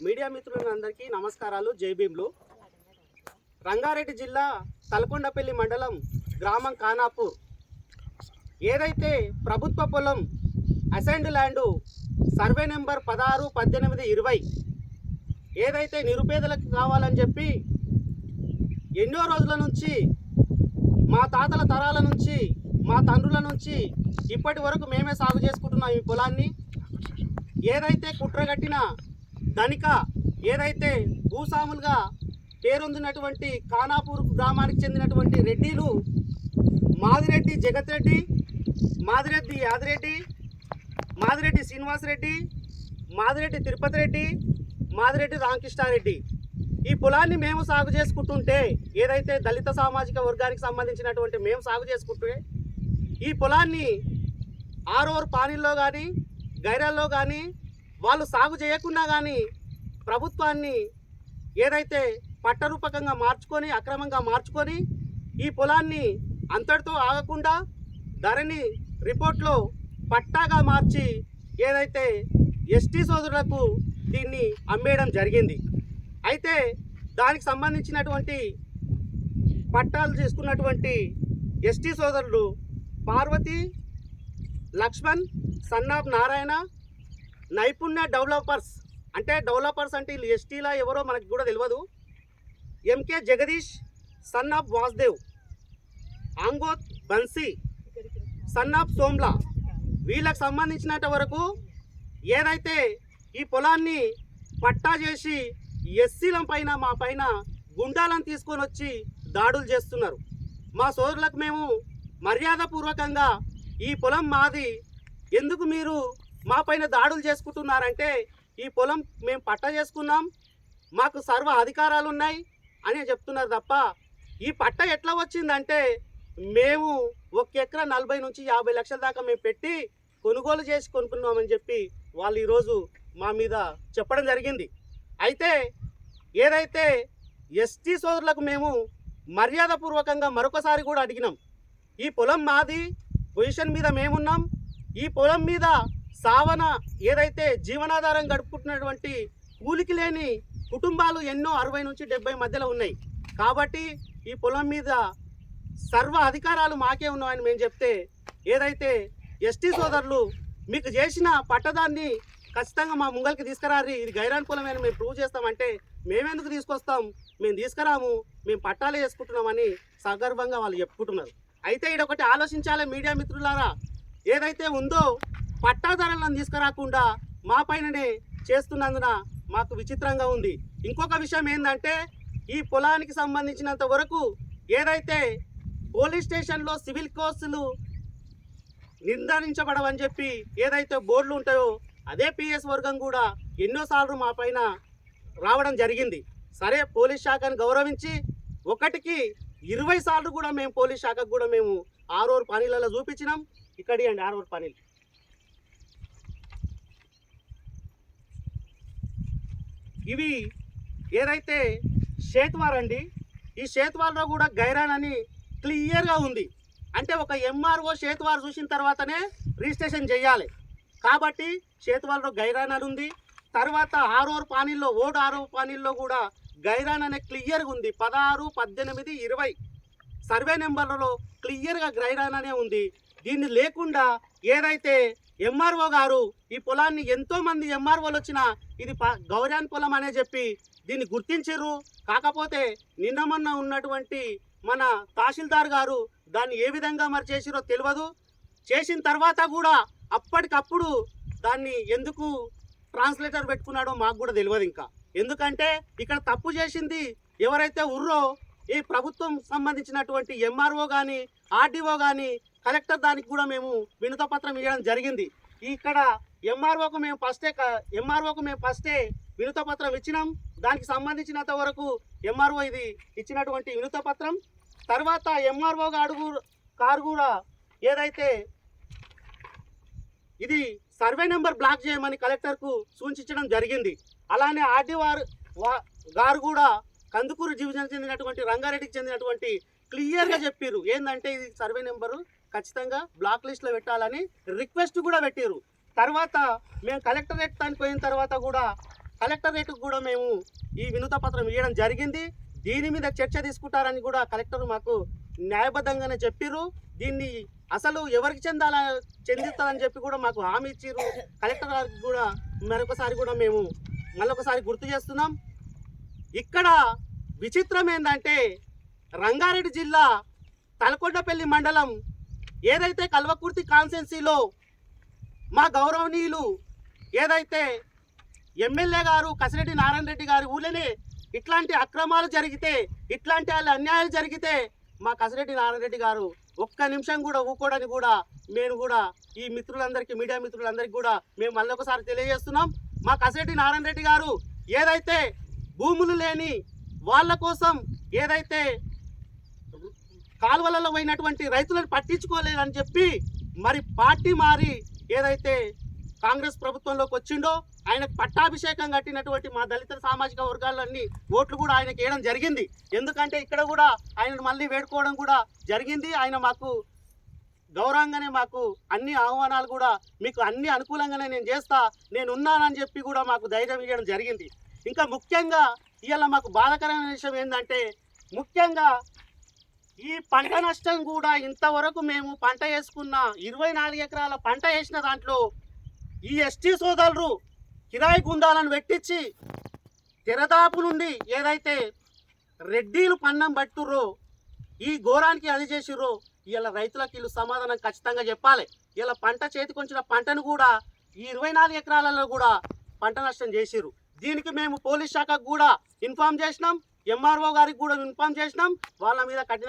Media మిత్రులందరికీ నమస్కారాలు. జై రంగారెడ్డి జిల్లా తలకొండపల్లి మండలం గ్రామం ఖానాపూర్ ఏదైతే ప్రభుత్వ పొలం అసెండ్ ల్యాండు సర్వే నెంబర్ పదహారు పద్దెనిమిది ఇరవై ఏదైతే నిరుపేదలకు కావాలని చెప్పి ఎన్నో రోజుల నుంచి మా తాతల తరాల నుంచి మా తండ్రుల నుంచి ఇప్పటి వరకు మేమే సాగు చేసుకుంటున్నాం ఈ పొలాన్ని. ఏదైతే కుట్రగట్టిన ధనిక ఏదైతే భూస్వాములుగా పేరొందినటువంటి ఖానాపూర్ గ్రామానికి చెందినటువంటి రెడ్డిలు మాదిరెడ్డి జగత్ రెడ్డి మాదిరెడ్డి యాదిరెడ్డి మాదిరెడ్డి శ్రీనివాసరెడ్డి మాదిరెడ్డి తిరుపతి రెడ్డి మాదిరెడ్డి రామకృష్ణారెడ్డి. ఈ పొలాన్ని మేము సాగు చేసుకుంటుంటే ఏదైతే దళిత సామాజిక వర్గానికి సంబంధించినటువంటి మేము సాగు చేసుకుంటే ఈ పొలాన్ని ఆరోర్ పానీల్లో కానీ గైరాల్లో కానీ వాళ్ళు సాగు చేయకుండా కానీ ప్రభుత్వాన్ని ఏదైతే పట్టరూపకంగా మార్చుకొని అక్రమంగా మార్చుకొని ఈ పొలాన్ని అంతటితో ఆగకుండా ధరని రిపోర్ట్లో పట్టాగా మార్చి ఏదైతే ఎస్టీ సోదరులకు దీన్ని అమ్మేయడం జరిగింది. అయితే దానికి సంబంధించినటువంటి పట్టాలు చేసుకున్నటువంటి ఎస్టీ సోదరులు పార్వతి లక్ష్మణ్ సన్నాబ్ నారాయణ నైపుణ్య డెవలపర్స్. అంటే డెవలపర్స్ అంటే వీళ్ళు ఎస్టీలా ఎవరో మనకు కూడా తెలియదు MK Jagadeesh son of Vasudev Angoth Bansi son of Somla. వీళ్ళకి సంబంధించినంత వరకు ఏదైతే ఈ పొలాన్ని పట్టా చేసి ఎస్సీల పైన మా పైన గుండాలను తీసుకొని వచ్చి దాడులు చేస్తున్నారు. మా సోదరులకు మేము మర్యాదపూర్వకంగా ఈ పొలం మాది. ఎందుకు మీరు మా పైన దాడులు చేసుకుంటున్నారంటే ఈ పొలం మేము పట్ట చేసుకున్నాం మాకు సర్వ అధికారాలు ఉన్నాయి అని చెప్తున్నారు తప్ప ఈ పట్ట ఎట్లా వచ్చిందంటే మేము ఒక ఎకరా నలభై నుంచి యాభై లక్షల దాకా మేము పెట్టి కొనుగోలు చేసి కొనుక్కున్నామని చెప్పి వాళ్ళు ఈరోజు మా మీద చెప్పడం జరిగింది. అయితే ఏదైతే ఎస్టీ సోదరులకు మేము మర్యాదపూర్వకంగా మరొకసారి కూడా అడిగినాం ఈ పొలం మాది పొజిషన్ మీద మేమున్నాం ఈ పొలం మీద సావన ఏదైతే జీవనాధారం గడుపుకుంటున్నటువంటి కూలికి లేని కుటుంబాలు ఎన్నో అరవై నుంచి డెబ్బై మధ్యలో ఉన్నాయి. కాబట్టి ఈ పొలం మీద సర్వ అధికారాలు మాకే ఉన్నాయని మేము చెప్తే ఏదైతే ఎస్టీ సోదరులు మీకు చేసిన పట్టదాన్ని ఖచ్చితంగా మా ముంగల్కి తీసుకురారి ఇది గైరాన్ మేము ప్రూవ్ చేస్తామంటే మేమెందుకు తీసుకొస్తాం? మేము తీసుకురాము మేము పట్టాలే చేసుకుంటున్నామని సగర్వంగా వాళ్ళు చెప్పుకుంటున్నారు. అయితే ఇది ఒకటి ఆలోచించాలి మీడియా మిత్రులారా. ఏదైతే ఉందో పట్టాదారులను తీసుకురాకుండా మా పైననే చేస్తున్నందున మాకు విచిత్రంగా ఉంది. ఇంకొక విషయం ఏంటంటే ఈ పొలానికి సంబంధించినంత వరకు ఏదైతే పోలీస్ స్టేషన్లో సివిల్ కోర్సులు నిర్ధారించబడవని చెప్పి ఏదైతే బోర్డులు ఉంటాయో అదే పిఎస్ వర్గం కూడా ఎన్నోసార్లు మా పైన రావడం జరిగింది. సరే పోలీస్ శాఖను గౌరవించి ఒకటికి ఇరవై సార్లు కూడా మేము పోలీస్ శాఖకు కూడా మేము ఆరోరు పనీలలో చూపించినాం. ఇక్కడి అండి ఆరోరు పనీలు. ఇవి ఏదైతే షేత్వార్ అండి ఈ షేత్వార్లో కూడా గైరాన్ అని క్లియర్గా ఉంది. అంటే ఒక ఎంఆర్ఓ షేత్వార్ చూసిన తర్వాతనే రిజిస్ట్రేషన్ చేయాలి. కాబట్టి షేత్వార్లో గైరాన్ అని ఉంది. తర్వాత ఆరోర్ పానీల్లో ఓడు ఆరో పానీల్లో కూడా గైరాన్ అనే క్లియర్గా ఉంది. పదహారు పద్దెనిమిది ఇరవై సర్వే నెంబర్లలో క్లియర్గా గైరాన్ అనే ఉంది. దీన్ని లేకుండా ఏదైతే ఎంఆర్ఓ గారు ఈ పొలాన్ని ఎంతోమంది ఎంఆర్ఓలు వచ్చినా ఇది ప- గౌరాన్ పొలం అనే చెప్పి దీన్ని గుర్తించరు కాకపోతే నిన్న మొన్న ఉన్నటువంటి మన తహసీల్దార్ గారు దాన్ని ఏ విధంగా మరి చేసిరో తెలియదు చేసిన తర్వాత కూడా అప్పటికప్పుడు దాన్ని ఎందుకు ట్రాన్స్లేటర్ పెట్టుకున్నాడో మాకు కూడా తెలియదు ఇంకా. ఎందుకంటే ఇక్కడ తప్పు చేసింది ఎవరైతే ఉర్రో ఈ ప్రభుత్వం సంబంధించినటువంటి ఎంఆర్ఓ కానీ ఆర్డీఓ కానీ కలెక్టర్ దానికి కూడా మేము వినత పత్రం ఇవ్వడం జరిగింది. ఇక్కడ ఎంఆర్ఓకు మేము ఫస్టే ఎంఆర్ఓకు మేము ఫస్టే వినత పత్రం ఇచ్చినాం. దానికి సంబంధించినంత వరకు ఎంఆర్ఓ ఇది ఇచ్చినటువంటి వినత పత్రం. తర్వాత ఎంఆర్ఓ అడుగు కారు కూడా ఏదైతే ఇది సర్వే నెంబర్ బ్లాక్ చేయమని కలెక్టర్కు సూచించడం జరిగింది. అలానే ఆర్డీ వారు వా- గారు కూడా కందుకూరు డివిజన్ చెందినటువంటి రంగారెడ్డికి చెందినటువంటి క్లియర్గా చెప్పారు ఏంటంటే ఇది సర్వే నెంబరు? ఖచ్చితంగా బ్లాక్ లిస్ట్లో పెట్టాలని రిక్వెస్ట్ కూడా పెట్టారు తర్వాత మేము కలెక్టరేట్ దానికి పోయిన తర్వాత కూడా కలెక్టరేట్కి కూడా మేము ఈ వినూత పత్రం ఇవ్వడం జరిగింది. దీని మీద చర్చ తీసుకుంటారని కూడా కలెక్టర్ మాకు న్యాయబద్ధంగానే చెప్పిర్రు. దీన్ని అసలు ఎవరికి చెందాల చెందుతుందని చెప్పి కూడా మాకు హామీ ఇచ్చిర్రు. కలెక్టర్ గారికి కూడా మరొకసారి కూడా మేము మళ్ళొకసారి గుర్తు చేస్తున్నాం. ఇక్కడ విచిత్రం ఏంటంటే రంగారెడ్డి జిల్లా తలకొండపల్లి మండలం ఏదైతే కల్వకుర్తి కాన్సెన్సీలో మా గౌరవనీయులు ఏదైతే ఎమ్మెల్యే గారు కసిరెడ్డి నారాయణ రెడ్డి గారి ఊళ్ళనే ఇట్లాంటి అక్రమాలు జరిగితే ఇట్లాంటి వాళ్ళ అన్యాయాలు జరిగితే మా కసిరెడ్డి నారాయణ రెడ్డి గారు ఒక్క నిమిషం కూడా ఊకోడని కూడా నేను కూడా ఈ మిత్రులందరికీ మీడియా మిత్రులందరికీ కూడా మేము మళ్ళీ ఒకసారి తెలియజేస్తున్నాం. మా కసిరెడ్డి నారాయణ రెడ్డి గారు ఏదైతే భూములు లేని వాళ్ళ కోసం ఏదైతే కాలువలలో పోయినటువంటి రైతులను పట్టించుకోలేదని చెప్పి మరి పార్టీ మారి ఏదైతే కాంగ్రెస్ ప్రభుత్వంలోకి వచ్చిండో ఆయనకు పట్టాభిషేకం కట్టినటువంటి మా దళిత సామాజిక వర్గాలన్నీ ఓట్లు కూడా ఆయనకి వేయడం జరిగింది. ఎందుకంటే ఇక్కడ కూడా ఆయన మళ్ళీ వేడుకోవడం కూడా జరిగింది. ఆయన మాకు గౌరవంగానే మాకు అన్ని ఆహ్వానాలు కూడా మీకు అన్ని అనుకూలంగానే నేను చేస్తా నేను ఉన్నానని చెప్పి కూడా మాకు ధైర్యం ఇవ్వడం జరిగింది. ఇంకా ముఖ్యంగా ఇవాళ మాకు బాధాకరమైన విషయం ఏంటంటే ముఖ్యంగా ఈ పంట నష్టం కూడా ఇంతవరకు మేము పంట వేసుకున్న ఇరవై నాలుగు ఎకరాల పంట వేసిన దాంట్లో ఈ ఎస్టీ సోదరులు కిరాయి గుండాలను పెట్టించి తెరదాపు నుండి ఏదైతే రెడ్డీలు పన్నం పట్టుర్రో ఈ ఘోరానికి అది చేసిర్రో ఇలా రైతులకు వీళ్ళు సమాధానం ఖచ్చితంగా చెప్పాలి. ఇలా పంట చేతికొంచిన పంటను కూడా ఈ ఇరవై నాలుగు ఎకరాలలో కూడా పంట నష్టం చేసిర్రు. దీనికి మేము పోలీస్ శాఖకు కూడా ఇన్ఫామ్ చేసినాం ఎంఆర్ఓ గారికి కూడా ఇన్ఫామ్ చేసినాం వాళ్ళ మీద కఠిన